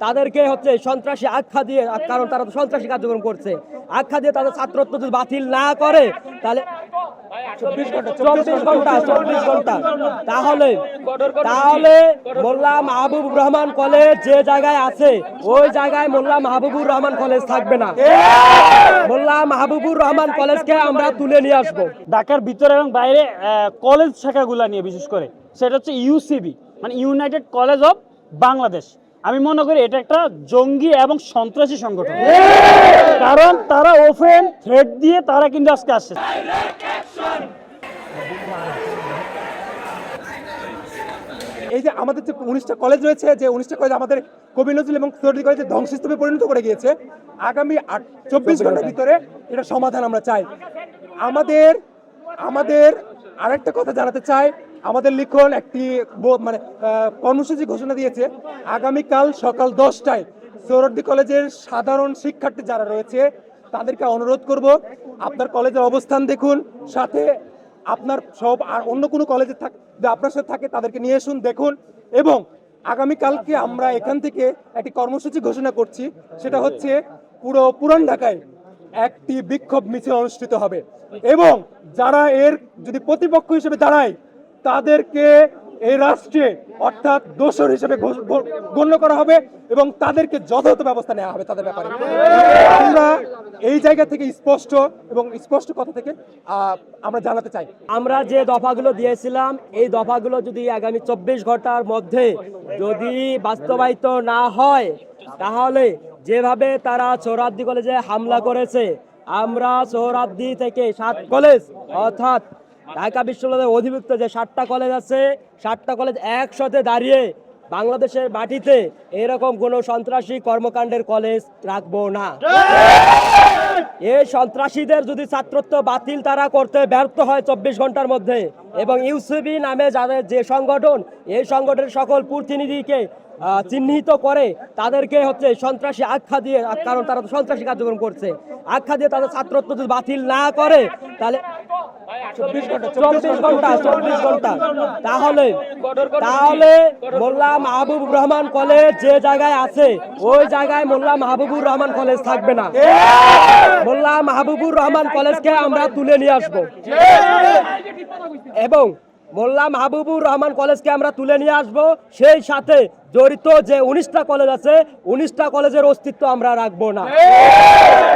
তাদেরকে হচ্ছে সন্ত্রাসী আখ্যা দিয়ে কারণ তারা তো সন্ত্রাসী কার্যক্রম করছে, আখ্যা দিয়ে তাদের ছাত্রত্ব যদি বাতিল না করে, তাহলে তাহলে তাহলে মোল্লা মাহবুব রহমান কলেজ যে জায়গায় আছে, ওই জায়গায় মোল্লা মাহবুবুর রহমান কলেজ থাকবে না। মোল্লা মাহবুবুর রহমান কলেজকে আমরা তুলে নিয়ে আসব। ঢাকার ভিতরে এবং বাইরে কলেজ শাখাগুলো নিয়ে বিশেষ করে। সেটা হচ্ছে ইউসিবি মানে ইউনাইটেড কলেজ অফ বাংলাদেশ আমি মনে করি এটা একটা জঙ্গি এবং সন্ত্রাসী সংগঠন। কারণ তারা ওপেন থ্রেড দিয়ে তারা কিন্তু আজকে আসছে। এই যে আমাদের যে উনিশটা কলেজ রয়েছে, যে উনিশটা কলেজ আমাদের কবি নজরুল এবং সরদি কলেজে ধ্বংসস্তূপে পরিণত করে গিয়েছে, আগামী আট চব্বিশ ঘণ্টার ভিতরে এটা সমাধান আমরা চাই। আমাদের আমাদের আরেকটা কথা জানাতে চাই আমাদের লিখন একটি মানে কর্মসূচি ঘোষণা দিয়েছে। আগামীকাল সকাল দশটায় সৌরদ্দি কলেজের সাধারণ শিক্ষার্থী যারা রয়েছে, তাদেরকে অনুরোধ করব, আপনার কলেজের অবস্থান দেখুন, সাথে আপনার সব আর অন্য কোনো কলেজে থাক আপনার সাথে থাকে তাদেরকে নিয়ে আসুন, দেখুন। এবং আগামীকালকে আমরা এখান থেকে একটি কর্মসূচি ঘোষণা করছি, সেটা হচ্ছে পুরো পুরান ঢাকায় একটি বিক্ষোভ মিছিল অনুষ্ঠিত হবে। এবং যারা এর যদি প্রতিপক্ষ হিসেবে দাঁড়ায় তাদেরকে এই রাষ্ট্রে, অর্থাৎ দোষর হিসেবে গণ্য করা হবে এবং তাদেরকে যথাযথ ব্যবস্থা নেওয়া হবে তাদের ব্যাপারে। আমরা এই জায়গা থেকে স্পষ্ট এবং স্পষ্ট কথা থেকে আমরা জানাতে চাই। আমরা যে দফাগুলো দিয়েছিলাম, এই দফাগুলো যদি আগামী চব্বিশ ঘণ্টার মধ্যে যদি বাস্তবায়িত না হয়, তাহলে যেভাবে তারা সোহরাদ্দি কলেজে হামলা করেছে, আমরা সোহরাদ্দি থেকে সাত কলেজ, অর্থাৎ ঢাকা বিশ্ববিদ্যালয়ের অধিভুক্ত যে সাতটা কলেজ আছে সাতটা কলেজ একসাথে দাঁড়িয়ে বাংলাদেশের মাটিতে এরকম কোনো সন্ত্রাসী কর্মকাণ্ডের কলেজ রাখব না। এই সন্ত্রাসীদের যদি ছাত্রত্ব বাতিল তারা করতে ব্যর্থ হয় চব্বিশ ঘণ্টার মধ্যে এবং ইউসিবি নামে যাদের যে সংগঠন এই সংগঠনের সকল প্রতিনিধিকে চিহ্নিত করে তাদেরকে হচ্ছে সন্ত্রাসী আখ্যা দিয়ে কারণ তারা তো সন্ত্রাসী কার্যক্রম করছে আখ্যা দিয়ে তাদের ছাত্রত্ব যদি বাতিল না করে তাহলে চব্বিশ ঘণ্টা চব্বিশ ঘণ্টা চব্বিশ ঘণ্টা। তাহলে তাহলে মোল্লা মাহবুব রহমান কলেজ যে জায়গায় আছে ওই জায়গায় মোল্লা মাহবুবুর রহমান কলেজ থাকবে না। মোল্লা মাহবুবুর রহমান কলেজকে আমরা তুলে নিয়ে আসব। এবং মোল্লা মাহবুবুর রহমান কলেজকে আমরা তুলে নিয়ে আসব। সেই সাথে জড়িত যে উনিশটা কলেজ আছে উনিশটা কলেজের অস্তিত্ব আমরা রাখব না।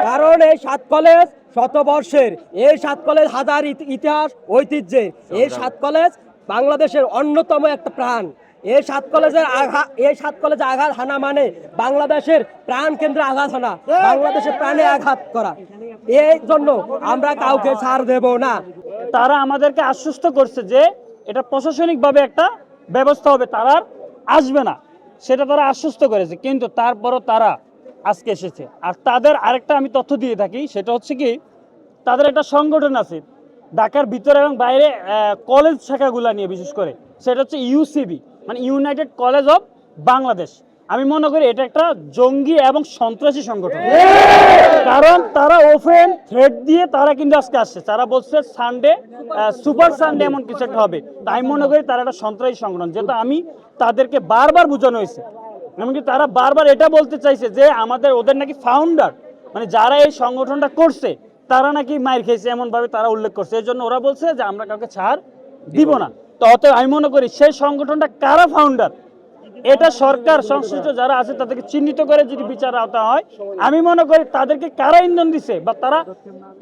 কারণ এই সাত কলেজ শতবর্ষের এই সাত কলেজ হাজার ইতি- ইতিহাস ঐতিহ্যের এই সাত কলেজ বাংলাদেশের অন্যতম একটা প্রাণ। এই সাত কলেজের আঘাত এই সাত কলেজে আঘাত হানা মানে বাংলাদেশের প্রাণ কেন্দ্রে আঘাত হানা বাংলাদেশের প্রাণে আঘাত করা। এই জন্য আমরা কাউকে ছাড় দেব না। তারা আমাদেরকে আশ্বস্ত করছে যে এটা প্রশাসনিকভাবে একটা ব্যবস্থা হবে তারা আসবে না। সেটা তারা আশ্বস্ত করেছে কিন্তু তারপরও তারা আজকে এসেছে। আর তাদের আরেকটা আমি তথ্য দিয়ে থাকি, সেটা হচ্ছে কি, তাদের একটা সংগঠন আছে, ঢাকার ভিতরে এবং বাইরে কলেজ শাখাগুলো নিয়ে বিশেষ করে। সেটা হচ্ছে ইউসিবি মানে ইউনাইটেড কলেজ অফ বাংলাদেশ আমি মনে করি এটা একটা জঙ্গি এবং সন্ত্রাসী সংগঠন। কারণ তারা ওপেন থ্রেড দিয়ে তারা কিন্তু আজকে আসছে। তারা বলছে সানডে সুপার সানডে এমন কিছু একটা হবে। তাই মনে করি তারা একটা সন্ত্রাসী সংগঠন, যেটা আমি তাদেরকে বারবার বোঝানো হয়েছে। এমনকি তারা বারবার এটা বলতে চাইছে যে আমাদের ওদের নাকি ফাউন্ডার মানে যারা এই সংগঠনটা করছে, তারা নাকি মায়ের খেয়েছে এমনভাবে তারা উল্লেখ করছে। এই জন্য ওরা বলছে যে আমরা কাউকে ছাড় দিব না। তো অতএব আমি মনে করি সেই সংগঠনটা কারা ফাউন্ডার এটা সরকার, সংশ্লিষ্ট যারা আছে তাদেরকে চিহ্নিত করে যদি বিচার আওতা হয়, আমি মনে করি তাদেরকে কারা ইন্ধন দিছে বা তারা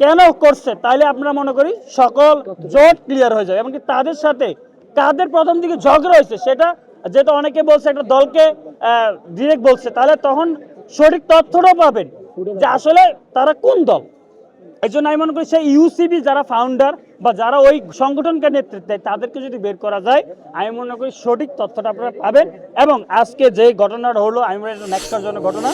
কেন করছে, তাইলে আমরা মনে করি সকল জোট ক্লিয়ার হয়ে যাবে। এমনকি তাদের সাথে কাদের প্রথম দিকে ঝগড়া হয়েছে, সেটা যেটা অনেকে বলছে একটা দলকে ডিরেক্ট বলছে, তাহলে তখন সঠিক তথ্যটাও পাবেন যে আসলে তারা কোন দল। এই জন্য আমি মনে করি সেই ইউসিবি যারা ফাউন্ডার বা যারা ওই সংগঠনকে নেতৃত্ব দেয় তাদেরকে যদি বের করা যায়, আমি মনে করি সঠিক তথ্যটা আপনারা পাবেন। এবং আজকে যে ঘটনাটা হলো, আমি মনে করি এটা ন্যাক্কারজনক ঘটনা।